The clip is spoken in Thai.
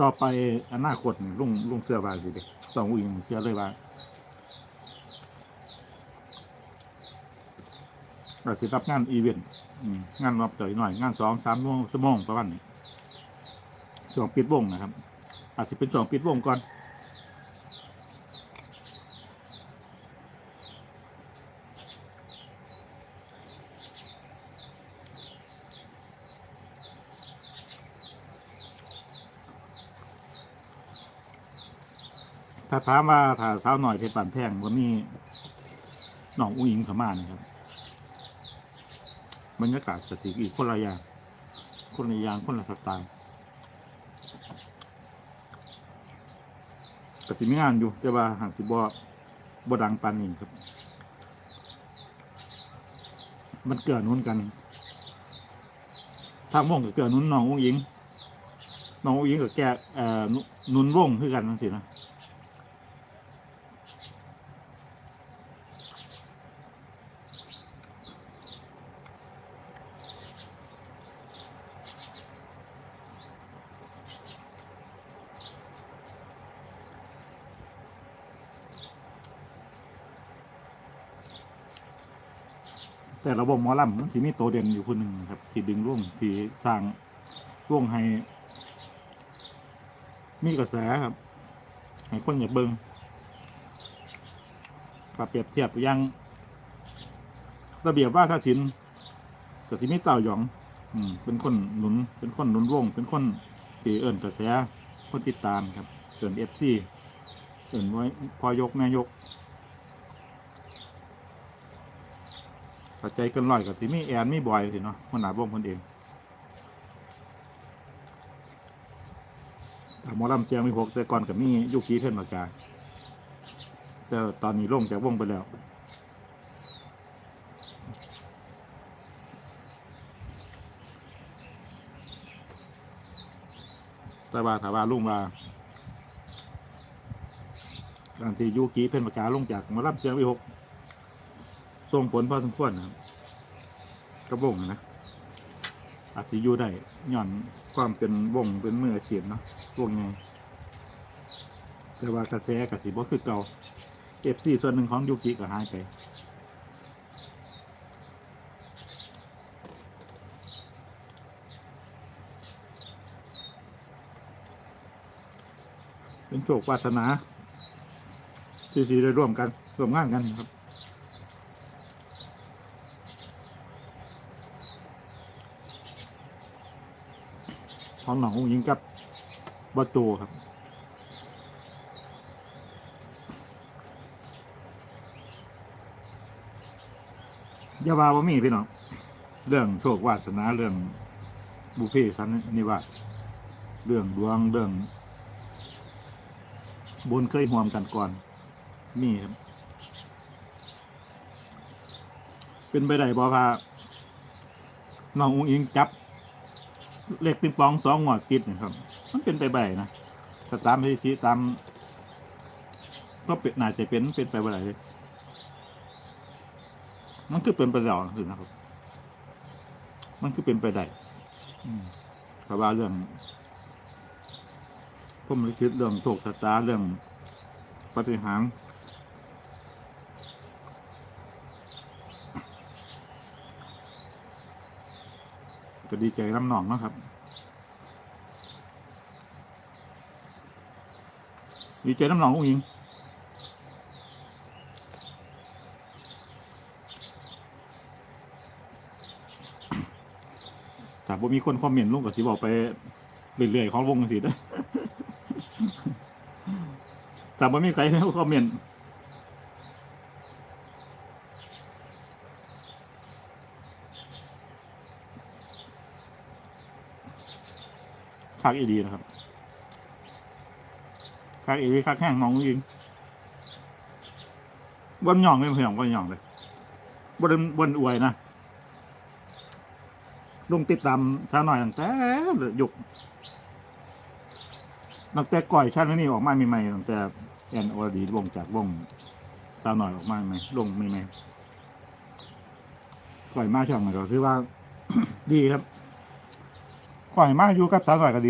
ต่อไปอนาคตนี่ลุงลุงเสื้อว่าสิเด็กต้องอุ้งเสื้อเลยว่าเราสิรับงานอีเวนต์งานรอบเตยหน่อย งานสองสามชั่วโมงประมาณนี้สองปิดวงนะครับ อาจจะเป็นสองปิดวงก่อน ถ้าถามว่าถ้าสาวหน่อยเพชรปานแพงว่ามีหนองอุ้งอิงสามารถนะครับบรรยากาศจะสีอีกคนละอย่างคนละอย่างคนละสไตล์ก็สิมีงานอยู่แต่ว่าหากสิบ่บ่ดังปานนี้ครับ มันเกิดนุ่นกันทางวงก็เกิดนุ่นน้องอุ้งอิงน้องอุ้งอิงกับแกเอ่อนุนุนวงคือกันนั่นสินะ แต่ระบบหมอลำมันสิมีตัวเด่นอยู่คนหนึ่งครับที่ดึงร่วงที่สร้างร่วงให้ มีกระแสครับให้คนอยากเบิงกับเปรียบเทียบย่างระเบียบว่าถ้าศิลป์กับสิมีเต่าหยอง อืม เป็นคนหนุน เป็นคนหนุนร่วง เป็นคนที่เอิ่นกระแสคนติดตามครับเอิ่นเอฟซีเอิ่นไว้พอยกแม่ยก ปัจจัยเกินร้อยกับที่มีแอนมีบอยสิเนาะคนหนาบ่งคนเองแต่หมอลำเสียงมีหกแต่ก่อนกับมียุคีเพ่นมากาแต่ตอนนี้ลงจากวงไปแล้วต่ว่าถามว่าลุงว่าการที่ยุคีเพ่นมากาลงจากหมอลำเสียงมีหก ส่งผลพอสมควรนะครับกระวงนะอาจจะอยู่ได้ย่อนความเป็นวงเป็นมืออาชีพเนาะวงไงแต่ว่ากระแสกับสีบ่คือเก่าเอฟซีส่วนหนึ่งของยูกิก็หายไปเป็นโชควาสนาที่สีได้ร่วมกันร่วมงานกันครับ ของหนองอุ้งยิงกับบอโจครับยาว่าว่ามีพี่น้องเรื่องโชควาสนาเรื่องบุพเพสันนิวาสเรื่องดวงเรื่องบุญเคยห่วมกันก่อน มีครับ เป็นไปได้บอพาน้องอุ้งอิงจับ เลขปิงปองสองหวดติดนะครับ มันเป็นไปได้นะถ้าตามที่ที่ตาม ก็เป็นน่าจะเป็นเป็นไปบ่ได้เลยมันคือเป็นไปได้คือนะครับ มันคือเป็นไปได้อืมแต่ว่าเรื่องผมลยคิดเรื่องโชคชะตาเรื่องปฏิหาร ก็ดีใจน้ำหนองเนาะครับดีใจน้ำหนองอุ้งยิงแต่บ่มีคนคอมเมนต์ลงกับสิบอกไปเรื่อยๆของวงสิเด้แต่บ่มีใครคอมเมนต์ คักอีดีนะครับคักอีดีคักแห้งน้องยิงบนหย่องไม่เพียงบนหย่องเลยบนบนอวยนะลุงติดตามชาหน่อยตั้งแต่หยุคตั้งแต่ก่อยชาตินี้ออกมาใหม่ๆตั้งแต่แอนโอดีวงจากวงชาวหน่อยออกมาใหม่ลงใหม่ๆก่อยมาช่องหน่อยก็คือว่า ดีครับก่อยมาอยู่กับสาวหน่อยก็ดี